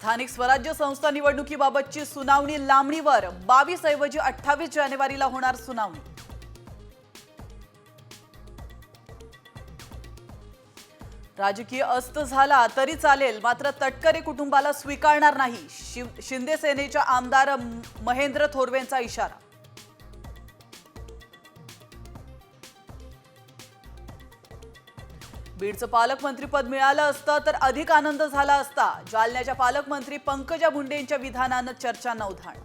स्थानिक स्वराज्य संस्था निवडणुकीबाबतची सुनावणी लांबणीवर बावीस ऐवजी अठ्ठावीस जानेवारीला होणार सुनावणी. राजकीय अस्त झाला तरी चालेल मात्र तटकरे कुटुंबाला स्वीकारणार नाही. शिव- शिंदे सेनेच्या आमदार महेंद्र थोरवेंचा इशारा. बीडचं पालकमंत्रीपद मिळालं असतं तर अधिक आनंद झाला असता. जालन्याच्या पालकमंत्री पंकजा मुंडेंच्या विधानानं चर्चांना उधाण.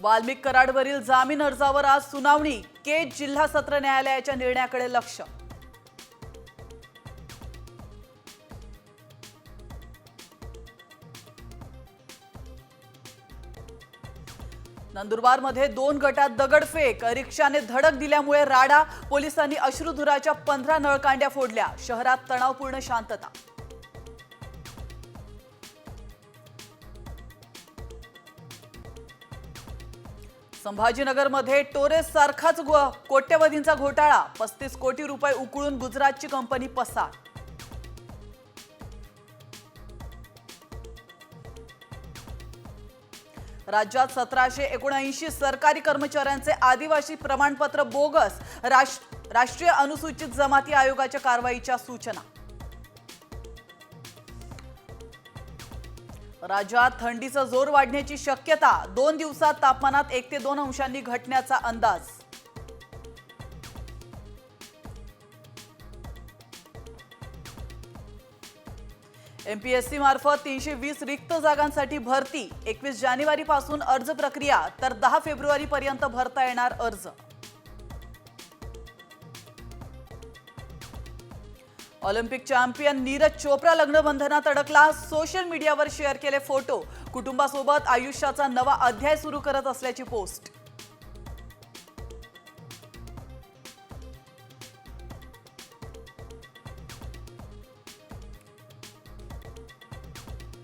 वाल्मिक कराडवरील जामीन अर्जावर आज सुनावणी. केज जिल्हा सत्र न्यायालयाच्या निर्णयाकडे लक्ष. नंदुरबारमध्ये दोन गटात दगडफेक. रिक्षाने धडक दिल्यामुळे राडा पोलिसांनी अश्रुधुराच्या पंधरा नळकांड्या फोडल्या. शहरात तणावपूर्ण शांतता. संभाजीनगरमध्ये टोरेस सारखाच गो- कोट्यवधींचा घोटाळा. पस्तीस कोटी रुपये उकळून गुजरातची कंपनी पसार. राज्यात सतराशे एकोणऐंशी सरकारी कर्मचाऱ्यांचे आदिवासी प्रमाणपत्र बोगस राष्ट्र- राष्ट्रीय अनुसूचित जमाती आयोगाच्या कारवाईच्या सूचना. राज्यात थंडीचा जोर वाढण्याची शक्यता दोन दिवसात तापमानात एक ते दोन अंशांनी घटण्याचा अंदाज. एमपीएससी मार्फत तीनशे वीस रिक्त जागांसाठी भरती. एकवीस जानेवारी पासून अर्ज प्रक्रिया तर दहा फेब्रुवारी पर्यंत भरता येणार अर्ज. ऑलिम्पिक चॅम्पियन नीरज चोप्रा लग्नबंधनात अडकला. सोशल मीडियावर शेअर केले फोटो. कुटुंबासोबत आयुष्याचा नवा अध्याय सुरू करत असल्याची पोस्ट.